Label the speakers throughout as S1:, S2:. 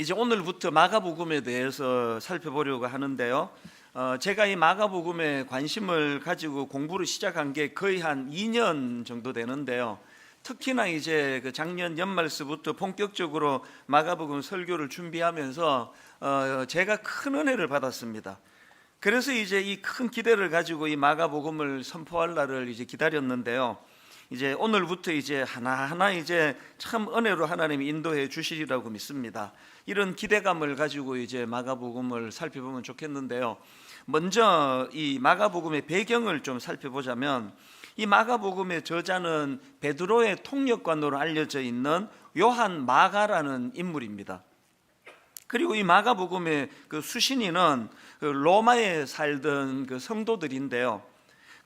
S1: 이제 오늘부터 마가복음에 대해서 살펴보려고 하는데요. 어, 제가 이 마가복음에 관심을 가지고 공부를 시작한 게 거의 한 2년 정도 되는데요. 특히나 이제 그 작년 연말서부터 본격적으로 마가복음 설교를 준비하면서 어, 제가 큰 은혜를 받았습니다. 그래서 이제 이 큰 기대를 가지고 이 마가복음을 선포할 날을 이제 기다렸는데요. 이제 오늘부터 이제 하나하나 이제 참 은혜로 하나님이 인도해 주시리라고 믿습니다. 이런 기대감을 가지고 이제 마가복음을 살펴보면 좋겠는데요. 먼저 이 마가복음의 배경을 좀 살펴보자면 이 마가복음의 저자는 베드로의 통역관으로 알려져 있는 요한 마가라는 인물입니다. 그리고 이 마가복음의 그 수신인은 그 로마에 살던 그 성도들인데요.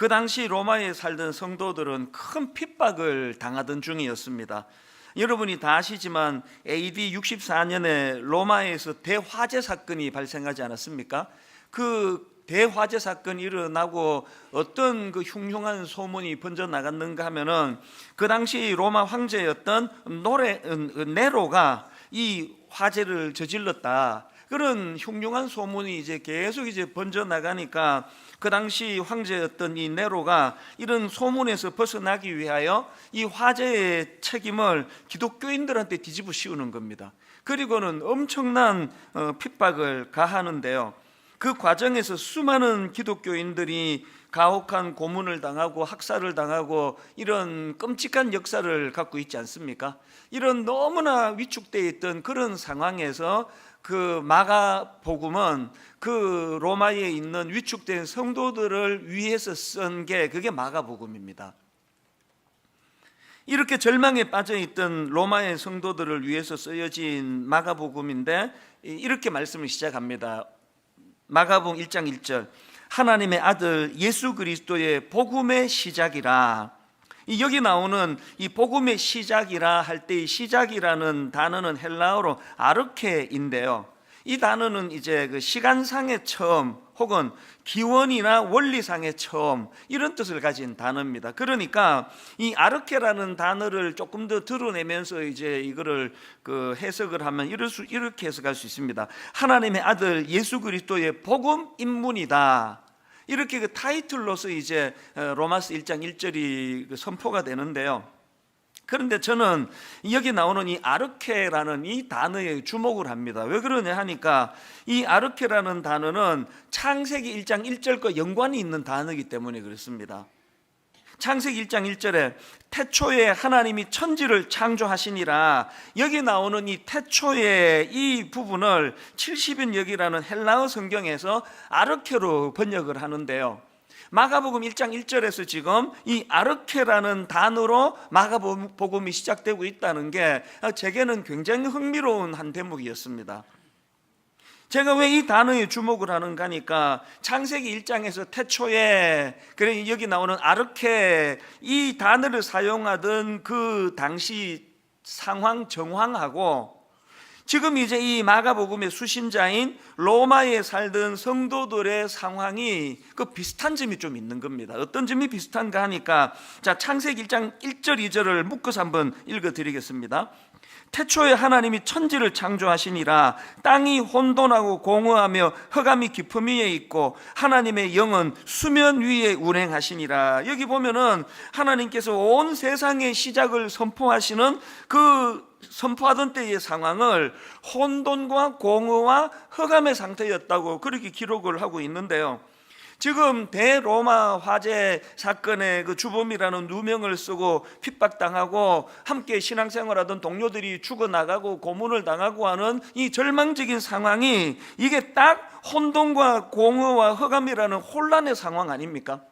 S1: 그 당시 로마에 살던 성도들은 큰 핍박을 당하던 중이었습니다. 여러분이 다 아시지만 AD 64년에 로마에서 대화재 사건이 발생하지 않았습니까? 그 대화재 사건이 일어나고 어떤 그 흉흉한 소문이 번져 나갔는가 하면은 그 당시 로마 황제였던 노레 네로가 이 화재를 저질렀다. 그런 흉흉한 소문이 이제 계속 이제 번져 나가니까 그 당시 황제였던 이 네로가 이런 소문에서 벗어나기 위하여 이 화재의 책임을 기독교인들한테 뒤집어 씌우는 겁니다. 그리고는 엄청난 어, 핍박을 가하는데요. 그 과정에서 수많은 기독교인들이 가혹한 고문을 당하고 학살을 당하고 이런 끔찍한 역사를 갖고 있지 않습니까? 이런 너무나 위축되어 있던 그런 상황에서 그 마가 복음은 그 로마에 있는 위축된 성도들을 위해서 쓴 게 그게 마가 복음입니다. 이렇게 절망에 빠져 있던 로마의 성도들을 위해서 쓰여진 마가복음인데 이렇게 말씀을 시작합니다. 마가복음 1장 1절 하나님의 아들 예수 그리스도의 복음의 시작이라 이 여기 나오는 이 복음의 시작이라 할때이 시작이라는 단어는 헬라어로 아르케인데요. 이 단어는 이제 그 시간상의 처음 혹은 기원이나 원리상의 처음 이런 뜻을 가진 단어입니다. 그러니까 이 아르케라는 단어를 조금 더 드러내면서 이제 이거를 그 해석을 하면 이럴 수 이렇게 해석할 수 있습니다. 하나님의 아들 예수 그리스도의 복음 인문이다. 이렇게 그 타이틀로서 이제 어, 로마스 1장 1절이 그 선포가 되는데요. 그런데 저는 여기 나오는 이 아르케라는 이 단어에 주목을 합니다. 왜 그러냐 하니까 이 아르케라는 단어는 창세기 1장 1절과 연관이 있는 단어이기 때문에 그렇습니다. 창세기 1장 1절에 태초에 하나님이 천지를 창조하시니라 여기 나오는 이 태초의 이 부분을 70인역이라는 헬라어 성경에서 아르케로 번역을 하는데요. 마가복음 1장 1절에서 지금 이 아르케라는 단어로 마가복음이 시작되고 있다는 게 제게는 굉장히 흥미로운 한 대목이었습니다. 제가 왜 이 단어에 주목을 하는가 하니까 창세기 1장에서 태초에 그래 여기 나오는 아르케 이 단어를 사용하던 그 당시 상황 정황하고 지금 이제 이 마가복음의 수신자인 로마에 살던 성도들의 상황이 그 비슷한 점이 좀 있는 겁니다. 어떤 점이 비슷한가 하니까 자 창세기 1장 1절 2절을 묶어서 한번 읽어 드리겠습니다. 태초에 하나님이 천지를 창조하시니라 땅이 혼돈하고 공허하며 흑암이 깊음 위에 있고 하나님의 영은 수면 위에 운행하시니라 여기 보면은 하나님께서 온 세상의 시작을 선포하시는 그 선포하던 때의 상황을 혼돈과 공허와 흑암의 상태였다고 그렇게 기록을 하고 있는데요. 지금 대로마 화재 사건의 그 주범이라는 누명을 쓰고 핍박당하고 함께 신앙생활하던 동료들이 죽어나가고 고문을 당하고 하는 이 절망적인 상황이 이게 딱 혼돈과 공허와 흑암이라는 혼란의 상황 아닙니까?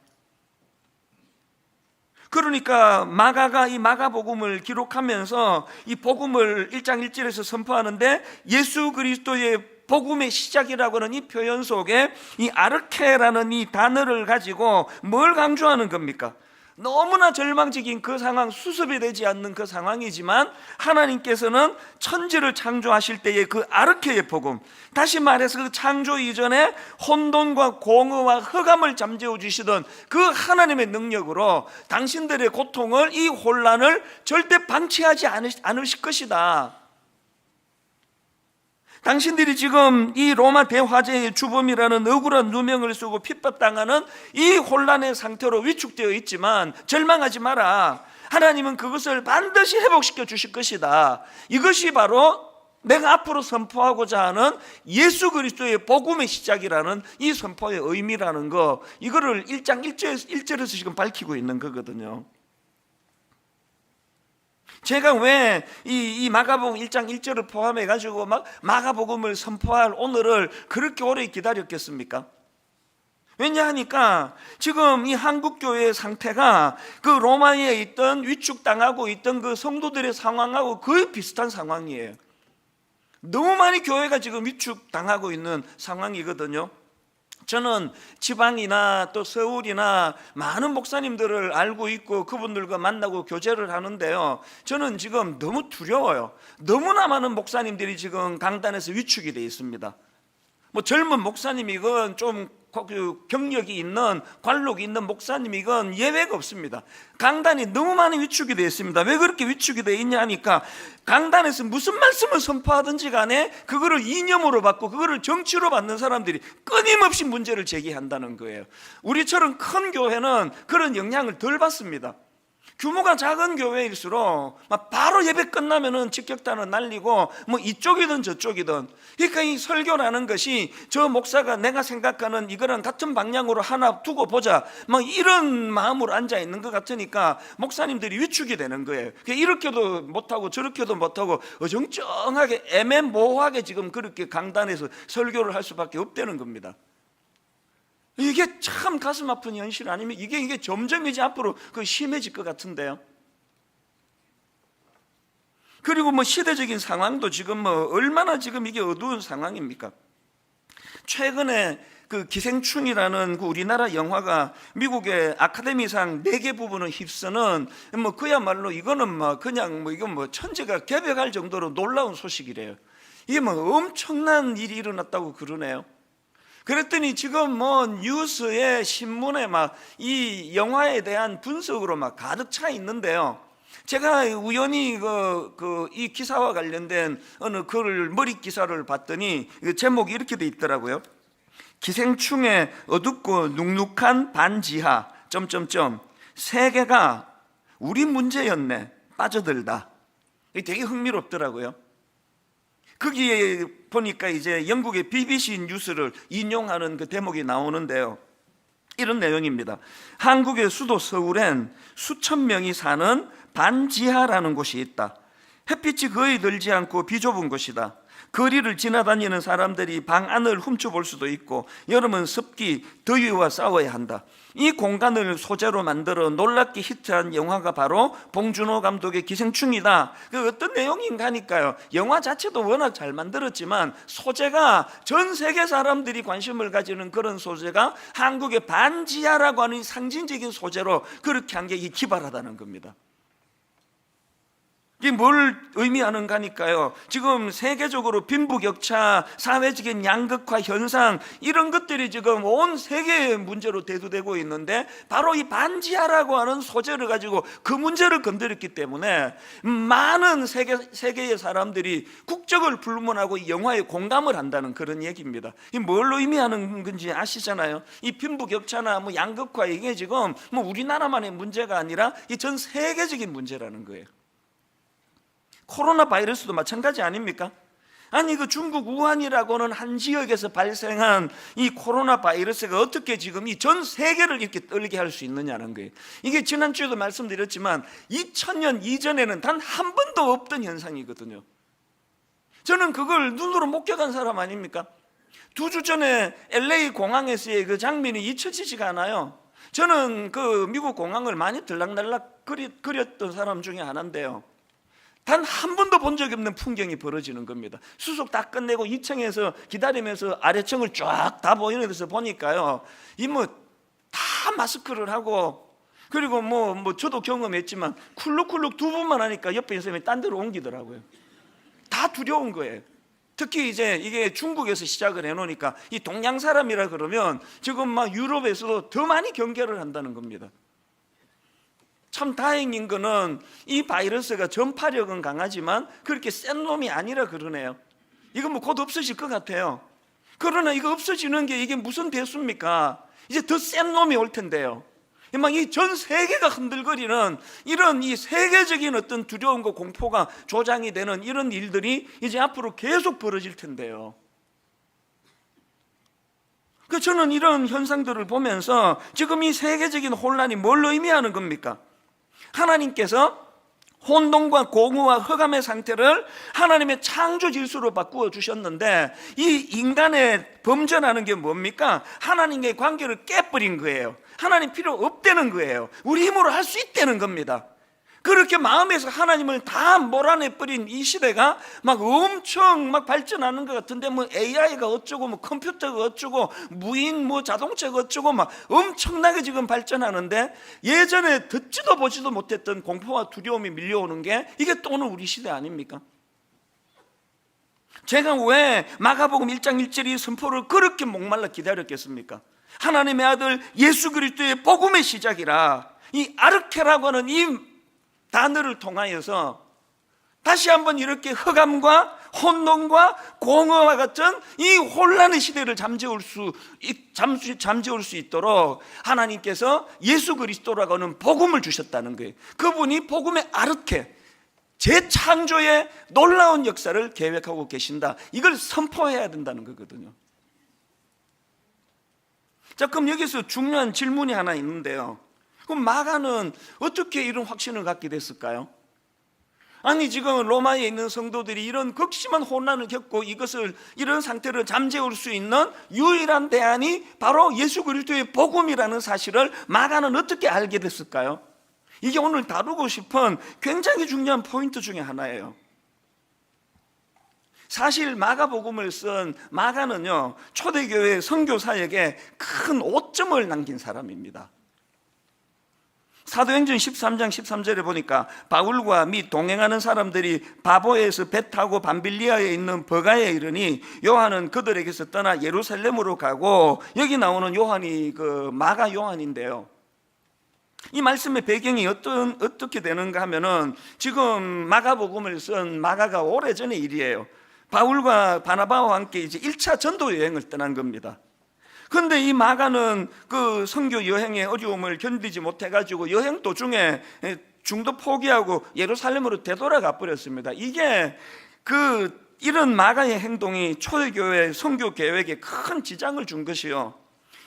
S1: 그러니까 마가가 이 마가복음을 기록하면서 이 복음을 1장 1절에서 선포하는데 예수 그리스도의 복음의 시작이라고 하는 이 표현 속에 이 아르케라는 이 단어를 가지고 뭘 강조하는 겁니까? 너무나 절망적인 그 상황, 수습이 되지 않는 그 상황이지만 하나님께서는 천지를 창조하실 때의 그 아르케의 복음, 다시 말해서 그 창조 이전에 혼돈과 공허와 흑암을 잠재워 주시던 그 하나님의 능력으로 당신들의 고통을 이 혼란을 절대 방치하지 않으실 것이다. 당신들이 지금 이 로마 대화제의 주범이라는 억울한 누명을 쓰고 핍박당하는 이 혼란의 상태로 위축되어 있지만 절망하지 마라. 하나님은 그것을 반드시 회복시켜 주실 것이다. 이것이 바로 내가 앞으로 선포하고자 하는 예수 그리스도의 복음의 시작이라는 이 선포의 의미라는 거 이거를 1장 1절에서, 1절에서 지금 밝히고 있는 거거든요. 제가 왜 이 이 마가복음 1장 1절을 포함해 가지고 막 마가복음을 선포할 오늘을 그렇게 오래 기다렸겠습니까? 왜냐하니까 지금 이 한국 교회의 상태가 그 로마에 있던 위축당하고 있던 그 성도들의 상황하고 거의 비슷한 상황이에요. 너무 많이 교회가 지금 위축당하고 있는 상황이거든요. 저는 지방이나 또 서울이나 많은 목사님들을 알고 있고 그분들과 만나고 교제를 하는데요. 저는 지금 너무 두려워요. 너무나 많은 목사님들이 지금 강단에서 위축이 돼 있습니다. 뭐 젊은 목사님이건 좀그 경력이 있는 관록이 있는 목사님이건 예외가 없습니다. 강단이 너무 많이 위축이 되어 있습니다. 왜 그렇게 위축이 되어 있냐 하니까 강단에서 무슨 말씀을 선포하든지 간에 그거를 이념으로 받고 그거를 정치로 받는 사람들이 끊임없이 문제를 제기한다는 거예요. 우리처럼 큰 교회는 그런 영향을 덜 받습니다. 규모가 작은 교회일수록 막 바로 예배 끝나면은 직격탄을 날리고 뭐 이쪽이든 저쪽이든 그러니까 이 설교라는 것이 저 목사가 내가 생각하는 이거랑 같은 방향으로 하나 두고 보자 막 이런 마음으로 앉아 있는 것 같으니까 목사님들이 위축이 되는 거예요. 그러니까 이렇게도 못하고 저렇게도 못하고 어정쩡하게 애매모호하게 지금 그렇게 강단에서 설교를 할 수밖에 없다는 겁니다. 이게 참 가슴 아픈 현실 아니면 이게 이게 점점 이제 앞으로 그 심해질 것 같은데요. 그리고 뭐 시대적인 상황도 지금 뭐 얼마나 지금 이게 어두운 상황입니까? 최근에 그 기생충이라는 그 우리나라 영화가 미국의 아카데미상 네 개 부분을 휩쓰는 뭐 그야말로 이거는 뭐 그냥 뭐 이건 뭐 천재가 개벽할 정도로 놀라운 소식이래요. 이게 뭐 엄청난 일이 일어났다고 그러네요. 그랬더니 지금 뭐 뉴스에 신문에 막 이 영화에 대한 분석으로 막 가득 차 있는데요. 제가 우연히 그, 그, 이 기사와 관련된 어느 글, 머리 기사를 봤더니 그 제목이 이렇게 돼 있더라고요. 기생충의 어둡고 눅눅한 반지하, 점점점. 세계가 우리 문제였네. 빠져들다. 이게 되게 흥미롭더라고요. 거기에 보니까 이제 영국의 BBC 뉴스를 인용하는 그 대목이 나오는데요. 이런 내용입니다. 한국의 수도 서울엔 수천 명이 사는 반지하라는 곳이 있다. 햇빛이 거의 들지 않고 비좁은 곳이다. 거리를 지나다니는 사람들이 방 안을 훔쳐볼 수도 있고 여름은 습기, 더위와 싸워야 한다. 이 공간을 소재로 만들어 놀랍게 히트한 영화가 바로 봉준호 감독의 기생충이다. 그 어떤 내용인가 하니까요. 영화 자체도 워낙 잘 만들었지만 소재가 전 세계 사람들이 관심을 가지는 그런 소재가 한국의 반지하라고 하는 상징적인 소재로 그렇게 한게 기발하다는 겁니다. 이게 뭘 의미하는가 하니까요. 지금 세계적으로 빈부격차, 사회적인 양극화 현상, 이런 것들이 지금 온 세계의 문제로 대두되고 있는데, 바로 이 반지하라고 하는 소재를 가지고 그 문제를 건드렸기 때문에, 많은 세계, 세계의 사람들이 국적을 불문하고 이 영화에 공감을 한다는 그런 얘기입니다. 이 뭘 의미하는 건지 아시잖아요. 이 빈부격차나 뭐 양극화 이게 지금 뭐 우리나라만의 문제가 아니라 이 전 세계적인 문제라는 거예요. 코로나 바이러스도 마찬가지 아닙니까? 아니 그 중국 우한이라고는 한 지역에서 발생한 이 코로나 바이러스가 어떻게 지금 이 전 세계를 이렇게 떨게 할 수 있느냐는 거예요. 이게 지난주에도 말씀드렸지만 2000년 이전에는 단 한 번도 없던 현상이거든요. 저는 그걸 눈으로 목격한 사람 아닙니까? 두 주 전에 LA 공항에서의 그 장면이 잊혀지지가 않아요. 저는 그 미국 공항을 많이 들락날락 그렸던 사람 중에 하나인데요. 단 한 번도 본 적이 없는 풍경이 벌어지는 겁니다. 수속 다 끝내고 2층에서 기다리면서 아래층을 쫙 다 보이는 데서 보니까요. 이뭐 다 마스크를 하고 그리고 뭐, 뭐 저도 경험했지만 쿨룩쿨룩 두 번만 하니까 옆에 있는 사람이 딴 데로 옮기더라고요. 다 두려운 거예요. 특히 이제 이게 중국에서 시작을 해놓으니까 이 동양 사람이라 그러면 지금 막 유럽에서도 더 많이 경계를 한다는 겁니다. 참 다행인 거는 이 바이러스가 전파력은 강하지만 그렇게 센 놈이 아니라 그러네요. 이거 뭐곧 없어질 것 같아요. 그러나 이거 없어지는 게 이게 무슨 대수입니까? 이제 더 센 놈이 올 텐데요. 막 이 전 세계가 흔들거리는 이런 이 세계적인 어떤 두려움과 공포가 조장이 되는 이런 일들이 이제 앞으로 계속 벌어질 텐데요. 그 저는 이런 현상들을 보면서 지금 이 세계적인 혼란이 뭘 의미하는 겁니까? 하나님께서 혼돈과 공허와 흑암의 상태를 하나님의 창조 질서로 바꾸어 주셨는데 이 인간의 범죄라는 게 뭡니까? 하나님의 관계를 깨버린 거예요. 하나님 필요 없다는 거예요. 우리 힘으로 할 수 있다는 겁니다. 그렇게 마음에서 하나님을 다 몰아내 버린 이 시대가 막 엄청 막 발전하는 것 같은데 뭐 AI가 어쩌고 뭐 컴퓨터가 어쩌고 무인 뭐 자동차가 어쩌고 막 엄청나게 지금 발전하는데 예전에 듣지도 보지도 못했던 공포와 두려움이 밀려오는 게 이게 또 오늘 우리 시대 아닙니까? 제가 왜 마가복음 1장 1절이 선포를 그렇게 목말라 기다렸겠습니까? 하나님의 아들 예수 그리스도의 복음의 시작이라 이 아르케라고 하는 이 단어를 통하여서 다시 한번 이렇게 흑암과 혼돈과 공허와 같은 이 혼란의 시대를 잠재울 수 잠재울 수 있도록 하나님께서 예수 그리스도라고 하는 복음을 주셨다는 거예요. 그분이 복음의 아르케 재창조의 놀라운 역사를 계획하고 계신다. 이걸 선포해야 된다는 거거든요. 자, 그럼 여기서 중요한 질문이 하나 있는데요. 그럼 마가는 어떻게 이런 확신을 갖게 됐을까요? 아니 지금 로마에 있는 성도들이 이런 극심한 혼란을 겪고 이것을 이런 상태를 잠재울 수 있는 유일한 대안이 바로 예수 그리스도의 복음이라는 사실을 마가는 어떻게 알게 됐을까요? 이게 오늘 다루고 싶은 굉장히 중요한 포인트 중에 하나예요. 사실 마가복음을 쓴 마가는요 초대교회 선교 사역에 큰 오점을 남긴 사람입니다. 사도행전 13장 13절에 보니까 바울과 및 동행하는 사람들이 바보에서 배 타고 밤빌리아에 있는 버가에 이르니 요한은 그들에게서 떠나 예루살렘으로 가고 여기 나오는 요한이 그 마가 요한인데요. 이 말씀의 배경이 어떤 어떻게 되는가 하면은 지금 마가복음을 쓴 마가가 오래전의 일이에요. 바울과 바나바와 함께 이제 1차 전도 여행을 떠난 겁니다. 근데 이 마가는 그 선교 여행의 어려움을 견디지 못해 가지고 여행 도중에 중도 포기하고 예루살렘으로 되돌아가 버렸습니다. 이게 그 이런 마가의 행동이 초대교회 선교 계획에 큰 지장을 준 것이요.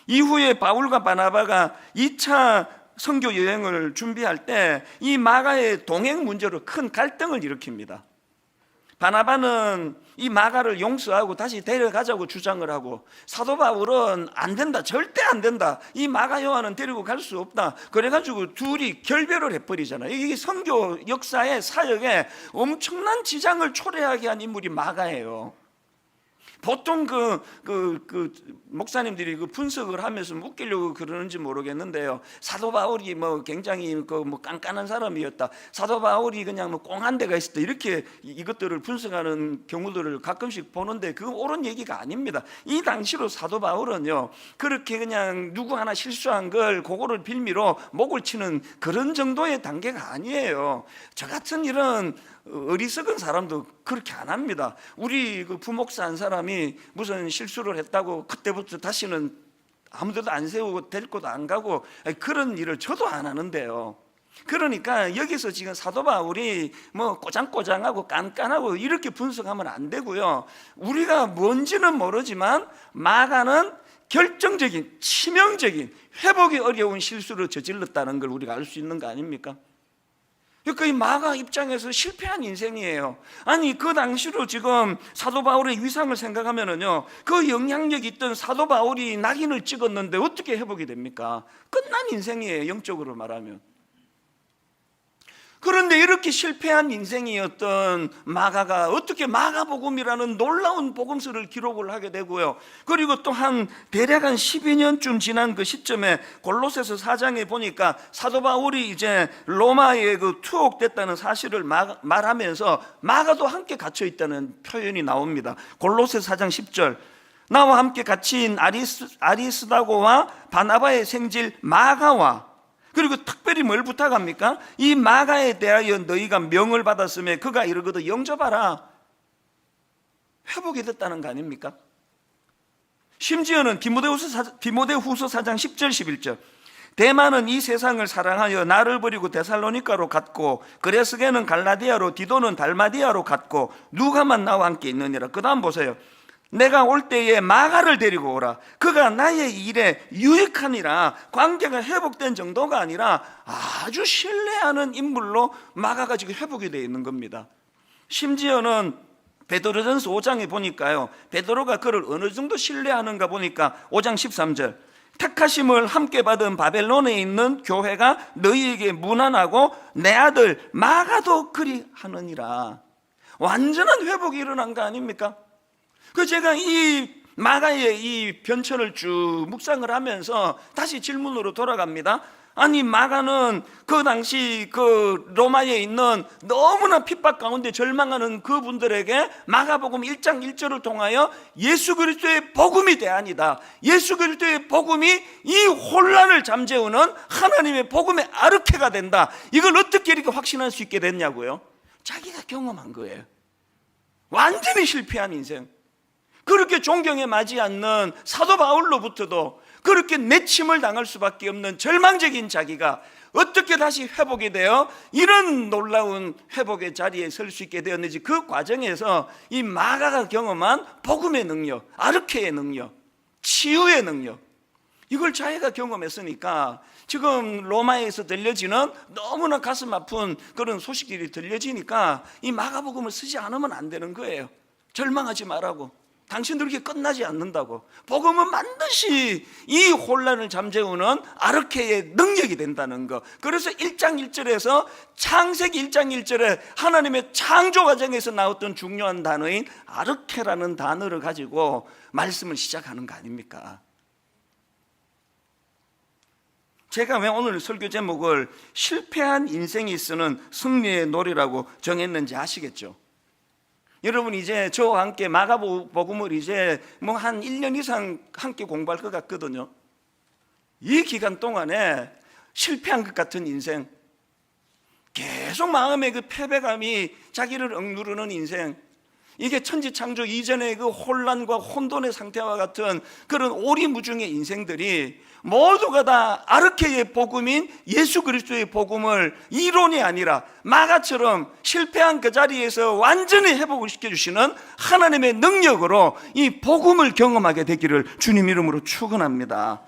S1: 이후에 바울과 바나바가 2차 선교 여행을 준비할 때 이 마가의 동행 문제로 큰 갈등을 일으킵니다. 바나바는 이 마가를 용서하고 다시 데려가자고 주장을 하고 사도 바울은 안 된다 절대 안 된다. 이 마가 요한은 데리고 갈 수 없다. 그래가지고 둘이 결별을 해버리잖아요. 이게 선교 역사의 사역에 엄청난 지장을 초래하게 한 인물이 마가예요 보통 그, 그, 그, 목사님들이 그 분석을 하면서 웃기려고 그러는지 모르겠는데요. 사도 바울이 뭐 굉장히 그 뭐 깐깐한 사람이었다. 사도 바울이 그냥 뭐 꽁한 데가 있었다. 이렇게 이- 이것들을 분석하는 경우들을 가끔씩 보는데 그건 옳은 얘기가 아닙니다. 이 당시로 사도 바울은요, 그렇게 그냥 누구 하나 실수한 걸 그거를 빌미로 목을 치는 그런 정도의 단계가 아니에요. 저 같은 이런 어리석은 사람도 그렇게 안 합니다. 우리 그 부목사 한 사람이 무슨 실수를 했다고 그때부터 다시는 아무데도 안 세우고 될 곳도 안 가고 그런 일을 저도 안 하는데요. 그러니까 여기서 지금 사도 바울이 뭐 꼬장꼬장하고 깐깐하고 이렇게 분석하면 안 되고요. 우리가 뭔지는 모르지만 마가는 결정적인 치명적인 회복이 어려운 실수를 저질렀다는 걸 우리가 알 수 있는 거 아닙니까? 그러니까 이 마가 입장에서 실패한 인생이에요. 아니 그 당시로 지금 사도 바울의 위상을 생각하면은요, 그 영향력 있던 사도 바울이 낙인을 찍었는데 어떻게 회복이 됩니까? 끝난 인생이에요, 영적으로 말하면. 그런데 이렇게 실패한 인생이었던 마가가 어떻게 마가복음이라는 놀라운 복음서를 기록을 하게 되고요. 그리고 또 한 대략 한 12년쯤 지난 그 시점에 골로새서 4장에 보니까 사도 바울이 이제 로마에 그 투옥됐다는 사실을 마- 말하면서 마가도 함께 갇혀 있다는 표현이 나옵니다. 골로새 4장 10절. 나와 함께 갇힌 아리스, 아리스다고와 바나바의 생질 마가와 그리고 특별히 뭘 부탁합니까? 이 마가에 대하여 너희가 명을 받았음에 그가 이러거든 영접하라. 회복이 됐다는 거 아닙니까? 심지어는 디모데후서 사- 디모데후서 4장 10절 11절 대만은 이 세상을 사랑하여 나를 버리고 데살로니카로 갔고 그레스게는 갈라디아로 디도는 달마디아로 갔고 누가만 나와 함께 있느니라 그 다음 보세요 내가 올 때에 마가를 데리고 오라 그가 나의 일에 유익하니라 관계가 회복된 정도가 아니라 아주 신뢰하는 인물로 마가가 지금 회복이 되어 있는 겁니다 심지어는 베드로전서 5장에 보니까요. 베드로가 그를 어느 정도 신뢰하는가 보니까 5장 13절. 택하심을 함께 받은 바벨론에 있는 교회가 너희에게 무난하고 내 아들 마가도 그리 하느니라. 완전한 회복이 일어난 거 아닙니까? 그 제가 이 마가의 이 변천을 쭉 묵상을 하면서 다시 질문으로 돌아갑니다. 아니 마가는 그 당시 그 로마에 있는 너무나 핍박 가운데 절망하는 그분들에게 마가복음 1장 1절을 통하여 예수 그리스도의 복음이 대안이다. 예수 그리스도의 복음이 이 혼란을 잠재우는 하나님의 복음의 아르케가 된다. 이걸 어떻게 이렇게 확신할 수 있게 됐냐고요? 자기가 경험한 거예요. 완전히 실패한 인생. 그렇게 존경에 맞지 않는 사도 바울로부터도 그렇게 내침을 당할 수밖에 없는 절망적인 자기가 어떻게 다시 회복이 되어 이런 놀라운 회복의 자리에 설 수 있게 되었는지 그 과정에서 이 마가가 경험한 복음의 능력, 아르케의 능력, 치유의 능력, 이걸 자기가 경험했으니까 지금 로마에서 들려지는 너무나 가슴 아픈 그런 소식들이 들려지니까 이 마가복음을 쓰지 않으면 안 되는 거예요. 절망하지 말라고. 당신들에게 끝나지 않는다고. 복음은 반드시 이 혼란을 잠재우는 아르케의 능력이 된다는 거. 그래서 1장 1절에서 창세기 1장 1절에 하나님의 창조 과정에서 나왔던 중요한 단어인 아르케라는 단어를 가지고 말씀을 시작하는 거 아닙니까? 제가 왜 오늘 설교 제목을 실패한 인생이 쓰는 승리의 놀이라고 정했는지 아시겠죠? 여러분 이제 저와 함께 마가복음을 이제 뭐 한 1년 이상 함께 공부할 것 같거든요. 이 기간 동안에 실패한 것 같은 인생, 계속 마음의 그 패배감이 자기를 억누르는 인생, 이게 천지 창조 이전의 그 혼란과 혼돈의 상태와 같은 그런 오리무중의 인생들이 모두가 다 아르케의 복음인 예수 그리스도의 복음을 이론이 아니라 마가처럼 실패한 그 자리에서 완전히 회복을 시켜주시는 하나님의 능력으로 이 복음을 경험하게 되기를 주님 이름으로 축원합니다.